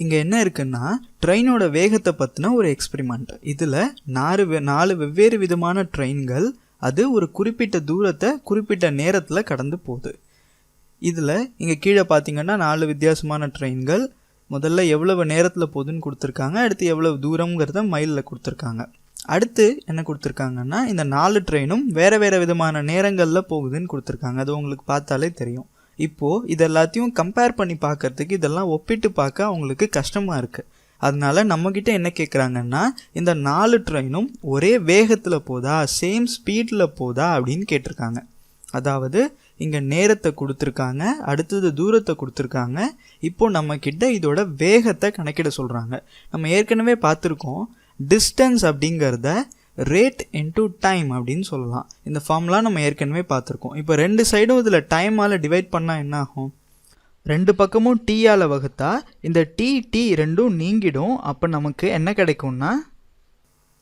இங்கே என்ன இருக்குன்னா ட்ரெயினோட வேகத்தை பற்றின ஒரு எக்ஸ்பெரிமெண்ட் இதில் நாலு வெ- நாலு வெவ்வேறு விதமான ட்ரெயின்கள் அது ஒரு குறிப்பிட்ட தூரத்தை குறிப்பிட்ட நேரத்தில் கடந்து போகுது. இதில் இங்கே கீழே பார்த்தீங்கன்னா நாலு வித்தியாசமான ட்ரெயின்கள் முதல்ல எவ்வளவு நேரத்தில் போகுதுன்னு கொடுத்துருக்காங்க அடுத்து எவ்வளவு தூரங்கிறத மைலில் கொடுத்துருக்காங்க. அடுத்து என்ன கொடுத்துருக்காங்கன்னா இந்த நாலு ட்ரெயினும் வேறு வேறு விதமான நேரங்களில் போகுதுன்னு கொடுத்துருக்காங்க. அது உங்களுக்கு பார்த்தாலே தெரியும். இப்போது இது எல்லாத்தையும் கம்பேர் பண்ணி பார்க்கறதுக்கு இதெல்லாம் ஒப்பிட்டு பார்க்க அவங்களுக்கு கஷ்டமாக இருக்குது அதனால நம்மக்கிட்ட என்ன கேட்குறாங்கன்னா இந்த நாலு ட்ரெயினும் ஒரே வேகத்தில் போதா சேம் ஸ்பீடில் போதா அப்படின்னு கேட்டிருக்காங்க. அதாவது இங்கே நேரத்தை கொடுத்துருக்காங்க அடுத்தது தூரத்தை கொடுத்துருக்காங்க. இப்போது நம்மக்கிட்ட இதோட வேகத்தை கணக்கிட சொல்கிறாங்க நம்ம ஏற்கனவே பார்த்துருக்கோம் டிஸ்டன்ஸ் அப்படிங்கிறத ரேட் இன்டூ டைம் அப்படின்னு சொல்லலாம். இந்த ஃபார்ம்லாம் நம்ம ஏற்கனவே பார்த்துருக்கோம். இப்போ ரெண்டு சைடும் இதில் டைமால் டிவைட் பண்ணால் என்ன ஆகும்? ரெண்டு பக்கமும் டீயால் வகுத்தா இந்த டீ டி ரெண்டும் நீங்கிடும். அப்போ நமக்கு என்ன கிடைக்கும்னா?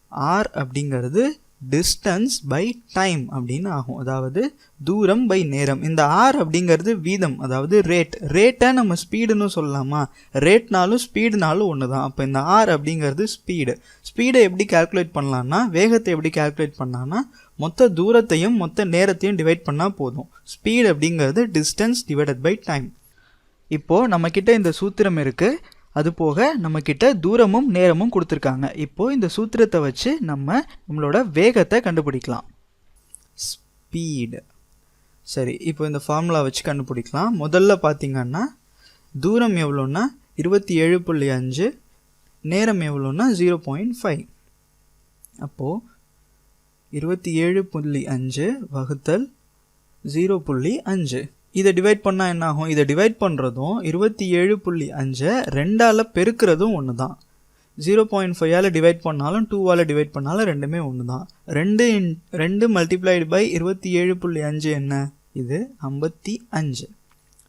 ஆர் அப்படிங்கிறது டிஸ்டன்ஸ் பை டைம் அப்படின்னு ஆகும். அதாவது தூரம் பை நேரம். இந்த ஆர் அப்படிங்கிறது வீதம் அதாவது ரேட் ரேட்டை நம்ம ஸ்பீடுன்னு சொல்லலாமா? ரேட்னாலும் ஸ்பீடுனாலும் ஒன்று தான் அப்போ இந்த ஆர் அப்படிங்கிறது ஸ்பீடு ஸ்பீடை எப்படி கால்குலேட் பண்ணலான்னா வேகத்தை எப்படி கால்குலேட் பண்ணலான்னா மொத்த தூரத்தையும் மொத்த நேரத்தையும் டிவைட் பண்ணால் போதும். ஸ்பீடு அப்படிங்கிறது டிஸ்டன்ஸ் டிவைடட் பை டைம் இப்போது நம்மக்கிட்ட இந்த சூத்திரம் இருக்குது அது போக நம்மக்கிட்ட தூரமும் நேரமும் கொடுத்துருக்காங்க. இப்போது இந்த சூத்திரத்தை வச்சு நம்ம நம்மளோட வேகத்தை கண்டுபிடிக்கலாம். ஸ்பீடு சரி இப்போ இந்த ஃபார்முலா வச்சு கண்டுபிடிக்கலாம். முதல்ல பார்த்தீங்கன்னா தூரம் எவ்வளோன்னா இருபத்தி ஏழு புள்ளி அஞ்சு நேரம் எவ்வளோன்னா ஜீரோ பாயிண்ட் ஃபைவ் அப்போது இருபத்தி ஏழு புள்ளி அஞ்சு வகுத்தல் ஜீரோ புள்ளி அஞ்சு. இதை டிவைட் பண்ணால் என்ன ஆகும் இதை டிவைட் பண்ணுறதும் இருபத்தி ஏழு புள்ளி அஞ்சை ரெண்டால் பெருக்கிறதும் ஒன்று தான் ஜீரோ பாயிண்ட் ஃபைவால் டிவைட் பண்ணாலும் டூவால் டிவைட் பண்ணாலும் ரெண்டுமே ஒன்று தான் ரெண்டு இன் ரெண்டு மல்டிப்ளைடு பை இருபத்தி ஏழு புள்ளி அஞ்சு என்ன? இது ஐம்பத்தி அஞ்சு.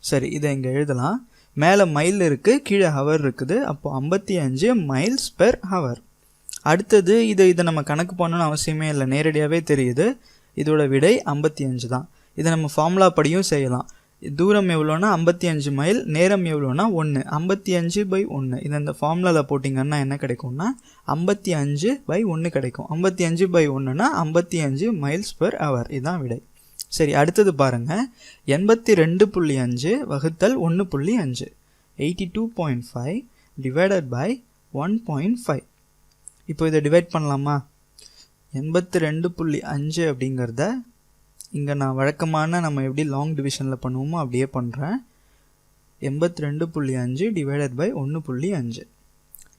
சரி இதை இங்கே எழுதலாம். மேலே மைல் இருக்குது கீழே ஹவர் இருக்குது. அப்போது ஐம்பத்தி அஞ்சு மைல்ஸ் பெர் ஹவர் அடுத்தது இது இதை நம்ம கணக்கு பண்ணணும்னு அவசியமே இல்லை. நேரடியாகவே தெரியுது. இதோட விடை ஐம்பத்தி அஞ்சு தான். இதை நம்ம ஃபார்முலா படியும் செய்யலாம். தூரம் எவ்வளோனா ஐம்பத்தி அஞ்சு மைல் நேரம் எவ்வளோனா ஒன்று ஐம்பத்தி அஞ்சு பை ஒன்று இதை இந்த ஃபார்முலாவில் போட்டிங்கன்னா என்ன கிடைக்கும்னா ஐம்பத்தி அஞ்சு பை ஒன்று கிடைக்கும். ஐம்பத்தி அஞ்சு பை ஒன்றுனா ஐம்பத்தி அஞ்சு மைல்ஸ் பெர் ஹவர் இதுதான் விடை. சரி அடுத்தது பாருங்கள் எண்பத்தி ரெண்டு புள்ளி அஞ்சு வகுத்தல் ஒன்று புள்ளி அஞ்சு. Eighty two point five divided by one point five. இப்போ இதை டிவைட் பண்ணலாமா? எண்பத்தி ரெண்டு புள்ளி அஞ்சு அப்படிங்கிறத இங்கே நான் வழக்கமான நம்ம எப்படி லாங் டிவிஷனில் பண்ணுவோமோ அப்படியே பண்ணுறேன் எண்பத்தி ரெண்டு புள்ளி அஞ்சு டிவைடட் பை ஒன்று புள்ளி அஞ்சு.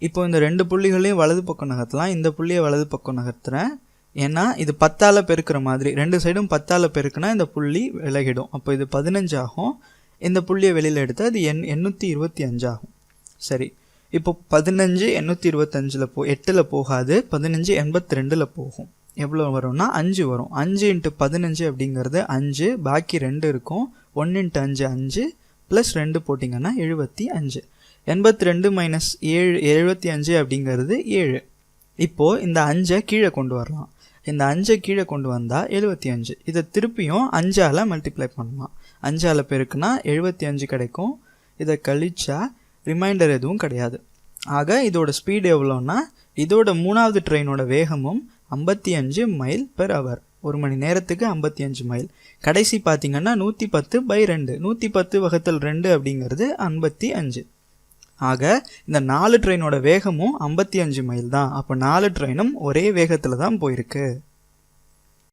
இப்போ இந்த ரெண்டு புள்ளிகளையும் வலது பக்கம் நகர்த்தலாம். இந்த புள்ளியை வலது பக்கம் நகர்த்துறேன். ஏன்னா இது பத்தால் பெருக்கிற மாதிரி. ரெண்டு சைடும் பத்தால் பெருக்குனா இந்த புள்ளி விலகிடும். அப்போ இது பதினஞ்சு ஆகும் இந்த புள்ளியை வெளியில் எடுத்தால் அது எண் எண்ணூற்றி இருபத்தி அஞ்சு ஆகும் சரி. இப்போ பதினஞ்சு எண்ணூற்றி இருபத்தஞ்சில் போ எட்டில் போகாது. பதினஞ்சு எண்பத்தி ரெண்டில் போகும். எவ்வளோ வரும்னா அஞ்சு வரும். அஞ்சு இன்ட்டு பதினஞ்சு அப்படிங்கிறது அஞ்சு பாக்கி ரெண்டு இருக்கும். ஒன்று இன்ட்டு அஞ்சு அஞ்சு ப்ளஸ் ரெண்டு போட்டிங்கன்னா எழுபத்தி அஞ்சு. எண்பத்தி ரெண்டு மைனஸ் ஏழு எழுபத்தி அஞ்சு அப்படிங்கிறது ஏழு. இப்போது இந்த அஞ்சை கீழே கொண்டு வரலாம். இந்த அஞ்சை கீழே கொண்டு வந்தால் எழுபத்தி அஞ்சு. இதை திருப்பியும் அஞ்சால் மல்டிப்ளை பண்ணலாம். அஞ்சால் பெருக்குனா எழுபத்தி அஞ்சு கிடைக்கும். இதை கழிச்சா ரிமைண்டர் எதுவும் கிடையாது. ஆக இதோட ஸ்பீடு எவ்வளோன்னா இதோட மூணாவது ட்ரெயினோட வேகமும் ஐம்பத்தி அஞ்சு மைல் பெர் ஹவர் ஒரு மணி நேரத்துக்கு ஐம்பத்தி அஞ்சு மைல். கடைசி பார்த்தீங்கன்னா நூற்றி பத்து பை ரெண்டு. நூற்றி பத்து வகுத்தல் ரெண்டு அப்படிங்கிறது ஐம்பத்தி அஞ்சு. ஆக இந்த நாலு ட்ரெயினோட வேகமும் ஐம்பத்தி அஞ்சு மைல் தான். அப்போ நாலு ட்ரெயினும் ஒரே வேகத்தில் தான் போயிருக்கு.